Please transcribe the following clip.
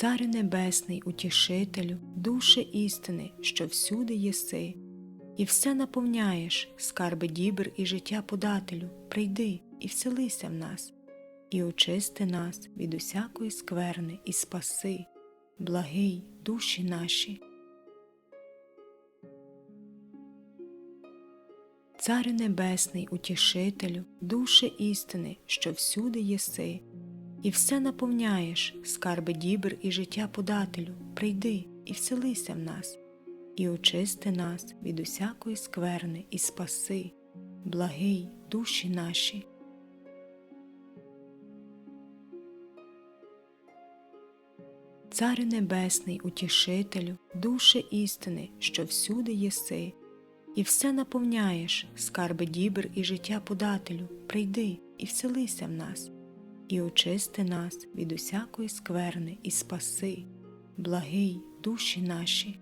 Царю Небесний, утішителю, душе істини, що всюди єси, і все наповняєш, скарби дібр і життя подателю, прийди і вселися в нас, і очисти нас від усякої скверни, і спаси, благий душі наші. Царю Небесний, утішителю, душе істини, що всюди єси, і все наповняєш, скарби дібр і життя подателю, прийди і вселися в нас, і очисти нас від усякої скверни, і спаси, благий душі наші. Царю Небесний, утішителю, душе істини, що всюди єси, і все наповняєш, скарби дібр і життя подателю, прийди і вселися в нас, і очисти нас від усякої скверни, і спаси, благий душі наші.